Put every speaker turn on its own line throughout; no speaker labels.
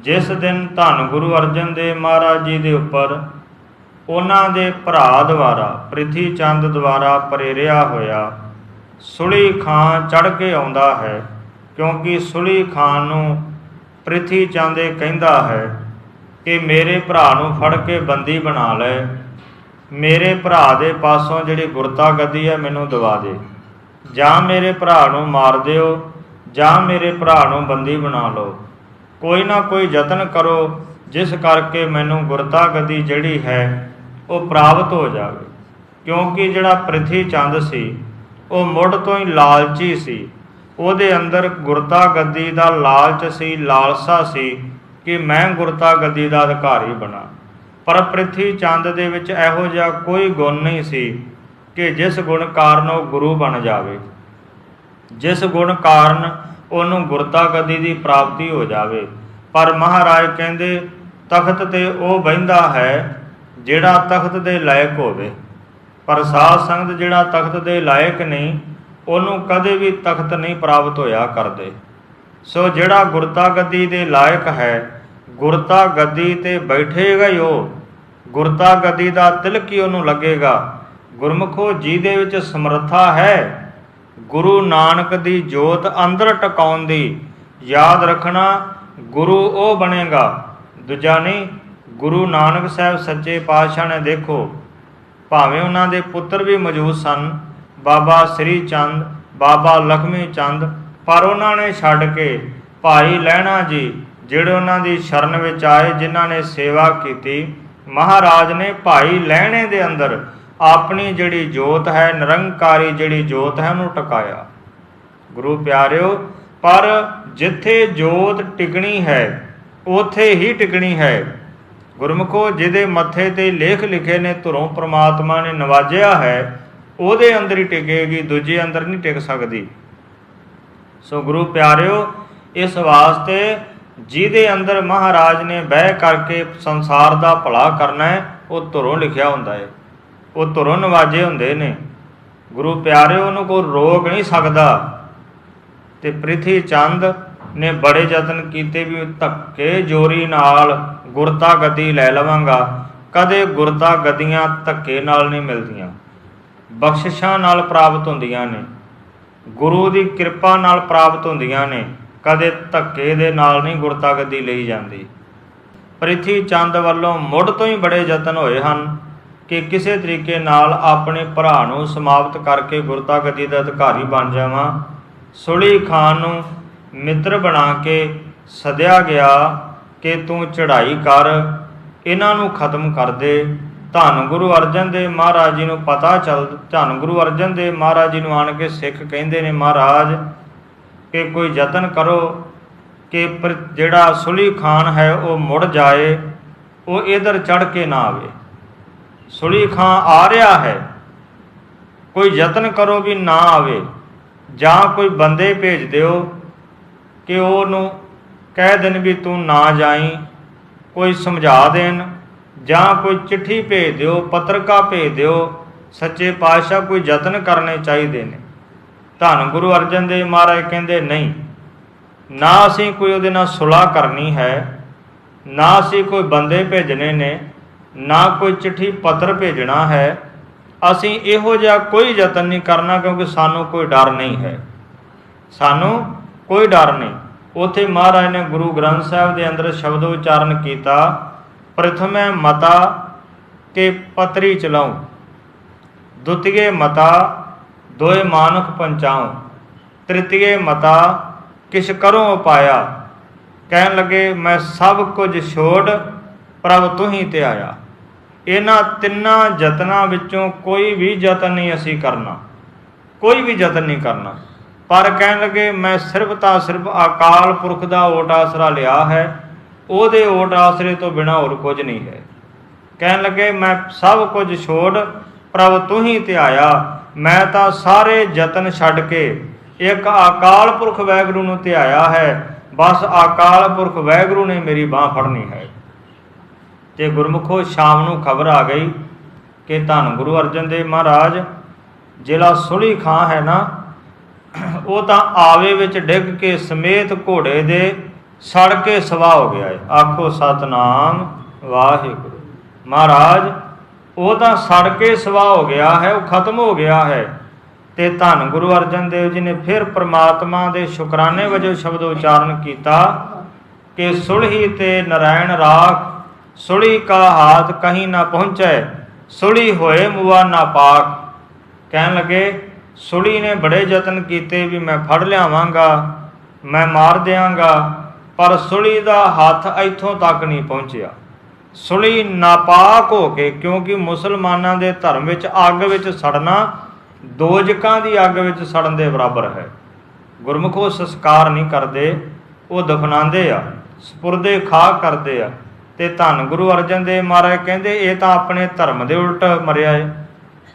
ਜਿਸ ਦਿਨ ਧੰਨ ਗੁਰੂ ਅਰਜਨ ਦੇਵ ਮਹਾਰਾਜ ਜੀ ਦੇ ਉੱਪਰ ਉਹਨਾਂ ਦੇ ਭਰਾ ਦੁਆਰਾ, ਪ੍ਰਿਥੀ ਚੰਦ ਦੁਆਰਾ ਪ੍ਰੇਰਿਆ ਹੋਇਆ ਸੁਲੀ ਖਾਂ ਚੜ ਕੇ ਆਉਂਦਾ ਹੈ, ਕਿਉਂਕਿ ਸੁਲੀ ਖਾਨ ਨੂੰ ਪ੍ਰਿਥੀ ਚੰਦ ਇਹ ਕਹਿੰਦਾ ਹੈ ਕਿ ਮੇਰੇ ਭਰਾ ਨੂੰ ਫੜ ਕੇ ਬੰਦੀ ਬਣਾ ਲੈ, ਮੇਰੇ ਭਰਾ ਦੇ ਪਾਸੋਂ ਜਿਹੜੀ ਗੁਰਤਾ ਗੱਦੀ ਹੈ ਮੈਨੂੰ ਦਵਾ ਦੇ। ਜਾਂ ਮੇਰੇ ਭਰਾ ਨੂੰ ਮਾਰ ਦਿਓ, ਜਾਂ ਮੇਰੇ ਭਰਾ ਨੂੰ ਬੰਦੀ ਬਣਾ ਲਓ। ਕੋਈ ਨਾ ਕੋਈ ਯਤਨ ਕਰੋ, ਜਿਸ ਕਰਕੇ ਮੈਨੂੰ ਗੁਰਤਾ ਗੱਦੀ ਜਿਹੜੀ ਹੈ, ਉਹ ਪ੍ਰਾਪਤ ਹੋ ਜਾਵੇ। ਕਿਉਂਕਿ ਜਿਹੜਾ ਪ੍ਰਿਥੀ ਚੰਦ ਸੀ, ਉਹ ਮੁੱਢ ਤੋਂ ਹੀ ਲਾਲਚੀ ਸੀ। ਉਹਦੇ ਅੰਦਰ ਗੁਰਤਾ ਗੱਦੀ ਦਾ ਲਾਲਚ ਸੀ, ਲਾਲਸਾ ਸੀ ਕਿ ਮੈਂ ਗੁਰਤਾ ਗੱਦੀ ਦਾ ਅਧਿਕਾਰੀ ਬਣਾ। ਪਰ ਪ੍ਰਿਥੀ ਚੰਦ ਦੇ ਵਿੱਚ ਇਹੋ ਜਿਹਾ ਕੋਈ ਗੁਣ ਨਹੀਂ ਸੀ ਕਿ ਜਿਸ ਗੁਣ ਕਾਰਨ ਉਹ ਗੁਰੂ ਬਣ ਜਾਵੇ। ਜਿਸ ਗੁਣ ਕਾਰਨ ਉਹਨੂੰ ਗੁਰਤਾ ਗੱਦੀ ਦੀ ਪ੍ਰਾਪਤੀ ਹੋ ਜਾਵੇ। ਪਰ ਮਹਾਰਾਜ ਕਹਿੰਦੇ, ਤਖਤ ਤੇ ਉਹ ਬਹਿੰਦਾ ਹੈ ਜਿਹੜਾ ਤਖਤ ਦੇ ਲਾਇਕ ਹੋਵੇ। ਪਰ ਸਾਧ ਸੰਗਤ ਜਿਹੜਾ ਤਖਤ ਦੇ ਲਾਇਕ ਨਹੀਂ, ਉਹਨੂੰ ਕਦੇ ਵੀ ਤਖਤ ਨਹੀਂ ਪ੍ਰਾਪਤ ਹੋਇਆ ਕਰਦੇ। ਸੋ ਜਿਹੜਾ ਗੁਰਤਾ ਗੱਦੀ ਦੇ ਲਾਇਕ ਹੈ ਗੁਰਤਾ ਗੱਦੀ ਤੇ ਬੈਠੇਗਾ ਹੀ ਉਹ। ਗੁਰਤਾ ਗੱਦੀ ਦਾ ਤਿਲਕ ਹੀ ਉਹਨੂੰ ਲੱਗੇਗਾ। ਗੁਰਮੁਖੋ ਜੀ ਦੇ ਵਿੱਚ ਸਮਰੱਥਾ ਹੈ। ਗੁਰੂ ਨਾਨਕ ਦੀ ਜੋਤ ਅੰਦਰ ਟਿਕਾਉਣ ਦੀ ਯਾਦ ਰੱਖਣਾ ਗੁਰੂ ਉਹ ਬਣੇਗਾ। ਦੂਜਾ ਨਹੀਂ, ਗੁਰੂ ਨਾਨਕ ਸਾਹਿਬ ਸੱਚੇ ਪਾਤਸ਼ਾਹ ਨੇ ਦੇਖੋ, ਭਾਵੇਂ ਉਹਨਾਂ ਦੇ ਪੁੱਤਰ ਵੀ ਮੌਜੂਦ ਸਨ, ਬਾਬਾ ਸ੍ਰੀ ਚੰਦ, ਬਾਬਾ ਲਖਮੀ ਚੰਦ, ਪਰ ਉਹਨਾਂ ਨੇ ਛੱਡ ਕੇ ਭਾਈ ਲਹਿਣਾ ਜੀ, ਜਿਹੜੇ ਉਹਨਾਂ ਦੀ ਸ਼ਰਨ ਵਿੱਚ ਆਏ, ਜਿਨ੍ਹਾਂ ਨੇ ਸੇਵਾ ਕੀਤੀ, ਮਹਾਰਾਜ ਨੇ ਭਾਈ ਲਹਿਣੇ ਦੇ ਅੰਦਰ ਆਪਣੀ ਜਿਹੜੀ ਜੋਤ ਹੈ, ਨਿਰੰਕਾਰੀ ਜਿਹੜੀ ਜੋਤ ਹੈ, ਉਹਨੂੰ ਟਿਕਾਇਆ। ਗੁਰੂ ਪਿਆਰਿਓ, ਪਰ ਜਿੱਥੇ ਜੋਤ ਟਿਕਣੀ ਹੈ, ਉਥੇ ਹੀ ਟਿਕਣੀ ਹੈ। ਗੁਰਮੁਖੋ, ਜਿਹਦੇ ਮੱਥੇ ਤੇ ਲੇਖ ਲਿਖੇ ਨੇ, ਧੁਰੋਂ ਪ੍ਰਮਾਤਮਾ ਨੇ ਨਵਾਜਿਆ ਹੈ, ਉਹਦੇ ਅੰਦਰ ਹੀ ਟਿਕੇਗੀ, ਦੂਜੇ ਅੰਦਰ ਨਹੀਂ ਟਿਕ ਸਕਦੀ। ਸੋ ਗੁਰੂ ਪਿਆਰਿਓ, ਇਸ ਵਾਸਤੇ ਜਿਹਦੇ ਅੰਦਰ ਮਹਾਰਾਜ ਨੇ ਬਹਿ ਕਰਕੇ ਸੰਸਾਰ ਦਾ ਭਲਾ ਕਰਨਾ ਹੈ, ਉਹ ਧੁਰੋਂ ਲਿਖਿਆ ਹੁੰਦਾ ਹੈ। ਉਹ ਧੁਰੋਂ ਨਵਾਜੇ ਹੁੰਦੇ ਨੇ। ਗੁਰੂ ਪਿਆਰਿਓ, ਉਹਨੂੰ ਕੋਈ ਰੋਕ ਨਹੀਂ ਸਕਦਾ। ਤੇ ਪ੍ਰਿਥੀ ਚੰਦ ਨੇ ਬੜੇ ਯਤਨ ਕੀਤੇ ਵੀ ਧੱਕੇ ਜੋਰੀ ਨਾਲ ਗੁਰਤਾ ਗੱਦੀ ਲੈ ਲਵਾਂਗਾ। ਕਦੇ ਗੁਰਤਾ ਗੱਦੀਆਂ ਧੱਕੇ ਨਾਲ ਨਹੀਂ ਮਿਲਦੀਆਂ। ਬਖਸ਼ਿਸ਼ਾਂ ਨਾਲ ਪ੍ਰਾਪਤ ਹੁੰਦੀਆਂ ਨੇ। ਗੁਰੂ ਦੀ ਕਿਰਪਾ ਨਾਲ ਪ੍ਰਾਪਤ ਹੁੰਦੀਆਂ ਨੇ। ਕਦੇ ਧੱਕੇ ਦੇ ਨਾਲ ਨਹੀਂ ਗੁਰਤਾ ਗੱਦੀ ਲਈ ਜਾਂਦੀ। ਪ੍ਰਿਥੀ ਚੰਦ ਵੱਲੋਂ ਮੁੱਢ ਤੋਂ ਹੀ ਬੜੇ ਯਤਨ ਹੋਏ ਹਨ। ਕਿ ਕਿਸੇ ਤਰੀਕੇ ਨਾਲ ਆਪਣੇ ਭਰਾ ਨੂੰ ਸਮਾਪਤ ਕਰਕੇ ਗੁਰਤਾ ਗੱਦੀ ਦਾ ਅਧਿਕਾਰੀ ਬਣ ਜਾਵਾਂ। ਸੁਲੀ ਖਾਨ ਨੂੰ ਮਿੱਤਰ ਬਣਾ ਕੇ ਸਦਿਆ ਗਿਆ ਕਿ ਤੂੰ ਚੜ੍ਹਾਈ ਕਰ, ਇਹਨਾਂ ਨੂੰ ਖਤਮ ਕਰ ਦੇ। ਧੰਨ ਗੁਰੂ ਅਰਜਨ ਦੇਵ ਮਹਾਰਾਜ ਜੀ ਨੂੰ ਪਤਾ ਚੱਲ, ਧੰਨ ਗੁਰੂ ਅਰਜਨ ਦੇਵ ਮਹਾਰਾਜ ਜੀ ਨੂੰ ਆਣ ਕੇ ਸਿੱਖ ਕਹਿੰਦੇ ਨੇ ਮਹਾਰਾਜ, ਕਿ ਕੋਈ ਯਤਨ ਕਰੋ ਕਿ ਪਰ- ਜਿਹੜਾ ਸੁਲੀ ਖਾਨ ਹੈ ਉਹ ਮੁੜ ਜਾਏ, ਉਹ ਇਧਰ ਚੜ ਕੇ ਨਾ ਆਵੇ। ਸੁਲੀ ਖਾਂ ਆ ਰਿਹਾ ਹੈ। ਕੋਈ ਯਤਨ ਕਰੋ ਵੀ ਨਾ ਆਵੇ, ਜਾਂ ਕੋਈ ਬੰਦੇ ਭੇਜ ਦਿਓ ਕਿ ਉਹਨੂੰ ਕਹਿ ਦੇਣ ਵੀ ਤੂੰ ਨਾ ਜਾਈ, ਕੋਈ ਸਮਝਾ ਦੇਣ, ਜਾਂ ਕੋਈ ਚਿੱਠੀ ਭੇਜ ਦਿਓ, ਪੱਤਰਕਾ ਭੇਜ ਦਿਓ, ਸੱਚੇ ਪਾਤਸ਼ਾਹ ਕੋਈ ਯਤਨ ਕਰਨੇ ਚਾਹੀਦੇ ਨੇ। ਧੰਨ ਗੁਰੂ ਅਰਜਨ ਦੇਵ ਮਹਾਰਾਜ ਕਹਿੰਦੇ, ਨਹੀਂ, ਨਾ ਅਸੀਂ ਕੋਈ ਉਹਦੇ ਨਾਲ ਸੁਲਾਹ ਕਰਨੀ ਹੈ, ਨਾ ਅਸੀਂ ਕੋਈ ਬੰਦੇ ਭੇਜਣੇ ਨੇ ਨਾ ਕੋਈ ਚਿੱਠੀ ਪੱਤਰ ਭੇਜਣਾ ਹੈ। ਅਸੀਂ ਇਹੋ ਜਿਹਾ ਕੋਈ ਯਤਨ ਨਹੀਂ ਕਰਨਾ ਕਿਉਂਕਿ ਸਾਨੂੰ ਕੋਈ ਡਰ ਨਹੀਂ ਹੈ। ਸਾਨੂੰ ਕੋਈ ਡਰ ਨਹੀਂ। ਉਥੇ ਮਹਾਰਾਜ ਨੇ ਗੁਰੂ ਗ੍ਰੰਥ ਸਾਹਿਬ ਦੇ ਅੰਦਰ ਸ਼ਬਦ ਉਚਾਰਨ ਕੀਤਾ, ਪ੍ਰਥਮੇ ਮਤਾ ਕੇ ਪਤਰੀ ਚਲਾਉ, ਦੁਤੀਏ ਮਤਾ ਦੋਏ ਮਾਨੁਖ ਪੰਚਾਉ, ਤ੍ਰਿਤੀਏ ਮਤਾ ਕਿਛ ਕਰੋ ਉਪਾਇਆ। ਕਹਿਣ ਲੱਗੇ, ਮੈਂ ਸਭ ਕੁਝ ਛੋੜ ਪ੍ਰਭ ਤੂੰ ਹੀ ਤੇ ਆਇਆ। ਇਹਨਾਂ ਤਿੰਨਾਂ ਯਤਨਾਂ ਵਿੱਚੋਂ ਕੋਈ ਵੀ ਯਤਨ ਨਹੀਂ ਅਸੀਂ ਕਰਨਾ। ਕੋਈ ਵੀ ਯਤਨ ਨਹੀਂ ਕਰਨਾ। ਪਰ ਕਹਿਣ ਲੱਗੇ, ਮੈਂ ਸਿਰਫ ਤਾਂ ਸਿਰਫ ਅਕਾਲ ਪੁਰਖ ਦਾ ਓਟ ਆਸਰਾ ਲਿਆ ਹੈ। ਉਹਦੇ ਓਟ ਆਸਰੇ ਤੋਂ ਬਿਨਾ ਹੋਰ ਕੁਝ ਨਹੀਂ ਹੈ। ਕਹਿਣ ਲੱਗੇ, ਮੈਂ ਸਭ ਕੁਝ ਛੋੜ ਪ੍ਰਭ ਤੂੰ ਹੀ ਧਿਆਇਆ। ਮੈਂ ਤਾਂ ਸਾਰੇ ਯਤਨ ਛੱਡ ਕੇ ਇੱਕ ਅਕਾਲ ਪੁਰਖ ਵੈਗਰੂ ਨੂੰ ਧਿਆਇਆ ਹੈ। ਬਸ ਅਕਾਲ ਪੁਰਖ ਵੈਗਰੂ ਨੇ ਮੇਰੀ ਬਾਹ ਫੜਨੀ ਹੈ। ਤੇ ਗੁਰਮੁਖੋ ਸ਼ਾਮ ਨੂੰ ਖਬਰ ਆ ਗਈ ਕਿ ਧੰਨ ਗੁਰੂ ਅਰਜਨ ਦੇਵ ਮਹਾਰਾਜ, ਜਿਹੜਾ ਸੁਲੀ ਖਾਂ ਹੈ ਨਾ, ਉਹ ਤਾਂ ਆਵੇ ਵਿੱਚ ਡਿੱਗ ਕੇ ਸਮੇਤ ਘੋੜੇ ਦੇ ਸੜ ਕੇ ਸਵਾ ਹੋ ਗਿਆ ਹੈ ਆਖੋ, ਸਤਨਾਮ ਵਾਹਿਗੁਰੂ। ਮਹਾਰਾਜ, ਉਹ ਤਾਂ ਸੜ ਕੇ ਸਵਾ ਹੋ ਗਿਆ ਹੈ, ਉਹ ਖਤਮ ਹੋ ਗਿਆ ਹੈ। ਤੇ ਧੰਨ ਗੁਰੂ ਅਰਜਨ ਦੇਵ ਜੀ ਨੇ ਫਿਰ ਪ੍ਰਮਾਤਮਾ ਦੇ ਸ਼ੁਕਰਾਨੇ ਵਜੋਂ ਸ਼ਬਦ ਉਚਾਰਨ ਕੀਤਾ ਕਿ ਸੁਲਹੀ ਤੇ ਨਰਾਇਣ ਰਾਖ ਸੁਲੀ ਕਾ ਹਾਥ ਕਹੀਂ ਨਾ ਪਹੁੰਚੈ ਸੁਲੀ ਹੋਏ ਮੁਆ ਨਾ ਪਾਕ। ਕਹਿਣ ਲੱਗੇ ਸੁਲੀ ਨੇ ਬੜੇ ਯਤਨ ਕੀਤੇ ਵੀ ਮੈਂ ਫੜ ਲਿਆਵਾਂਗਾ, ਮੈਂ ਮਾਰ ਦਿਆਂਗਾ, ਪਰ ਸੁਲੀ ਦਾ ਹੱਥ ਇੱਥੋਂ ਤੱਕ ਨਹੀਂ ਪਹੁੰਚਿਆ। ਸੁਲੀ ਨਾਪਾਕ ਹੋ ਕੇ ਕਿਉਂਕਿ ਮੁਸਲਮਾਨਾਂ ਦੇ ਧਰਮ ਵਿੱਚ ਅੱਗ ਵਿੱਚ ਸੜਨਾ ਦੋਜਕਾਂ ਦੀ ਅੱਗ ਵਿੱਚ ਸੜਨ ਦੇ ਬਰਾਬਰ ਹੈ। ਗੁਰਮੁਖ ਉਹ ਸੰਸਕਾਰ ਨਹੀਂ ਕਰਦੇ, ਉਹ ਦਫਨਾਉਂਦੇ ਆ, ਸਪੁਰਦੇ ਖਾ ਕਰਦੇ ਆ। ਤੇ ਧੰਨ ਗੁਰੂ ਅਰਜਨ ਦੇਵ ਮਹਾਰਾਜ ਕਹਿੰਦੇ, ਇਹ ਤਾਂ ਆਪਣੇ ਧਰਮ ਦੇ ਉਲਟ ਮਰਿਆ ਏ।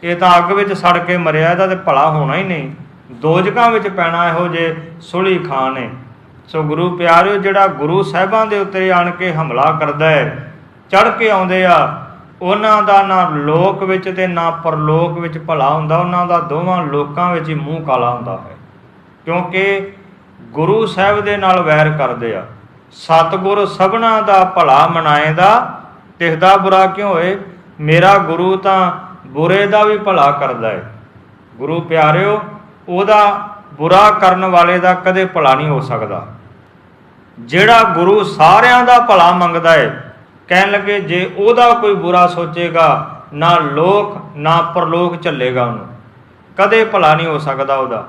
ਇਹ ਤਾਂ ਅੱਗ ਵਿੱਚ ਸੜ ਕੇ ਮਰਿਆ, ਇਹਦਾ ਤੇ ਭਲਾ ਹੋਣਾ ਹੀ ਨਹੀਂ। ਦੋਜਕਾਂ ਵਿੱਚ ਪੈਣਾ ਇਹੋ ਜੇ ਸੁਲੀ ਖਾਨ ਨੇ ਸੋ ਗੁਰੂ ਪਿਆਰਿਓ, ਜਿਹੜਾ ਗੁਰੂ ਸਾਹਿਬਾਂ ਦੇ ਉੱਤੇ ਆਣ ਕੇ ਹਮਲਾ ਕਰਦਾ ਹੈ ਚੜ ਕੇ ਆਉਂਦੇ ਆ, ਉਹਨਾਂ ਦਾ ਨਾ ਲੋਕ ਵਿੱਚ ਤੇ ਨਾ ਪਰਲੋਕ ਵਿੱਚ ਭਲਾ ਹੁੰਦਾ, ਉਹਨਾਂ ਦਾ ਦੋਵਾਂ ਲੋਕਾਂ ਵਿੱਚ ਹੀ ਮੂੰਹ ਕਾਲਾ ਹੁੰਦਾ ਹੈ। ਕਿਉਂਕਿ ਗੁਰੂ ਸਾਹਿਬ ਦੇ ਨਾਲ ਵੈਰ ਕਰਦੇ ਆ। ਸਤਿਗੁਰ ਸਭਨਾ ਦਾ ਭਲਾ ਮਨਾਏਦਾ, ਤਿਸਦਾ ਬੁਰਾ ਕਿਉਂ ਹੋਏ? ਮੇਰਾ ਗੁਰੂ ਤਾਂ ਬੁਰੇ ਦਾ ਵੀ ਭਲਾ ਕਰਦਾ ਹੈ ਗੁਰੂ ਪਿਆਰਿਓ, ਉਹਦਾ ਬੁਰਾ ਕਰਨ ਵਾਲੇ ਦਾ ਕਦੇ ਭਲਾ ਨਹੀਂ ਹੋ ਸਕਦਾ। ਜਿਹੜਾ ਗੁਰੂ ਸਾਰਿਆਂ ਦਾ ਭਲਾ ਮੰਗਦਾ ਹੈ ਕਹਿਣ ਲੱਗੇ ਜੇ ਉਹਦਾ ਕੋਈ ਬੁਰਾ ਸੋਚੇਗਾ, ਨਾ ਲੋਕ, ਨਾ ਪਰਲੋਕ ਚੱਲੇਗਾ ਉਹਨੂੰ। ਕਦੇ ਭਲਾ ਨਹੀਂ ਹੋ ਸਕਦਾ ਉਹਦਾ।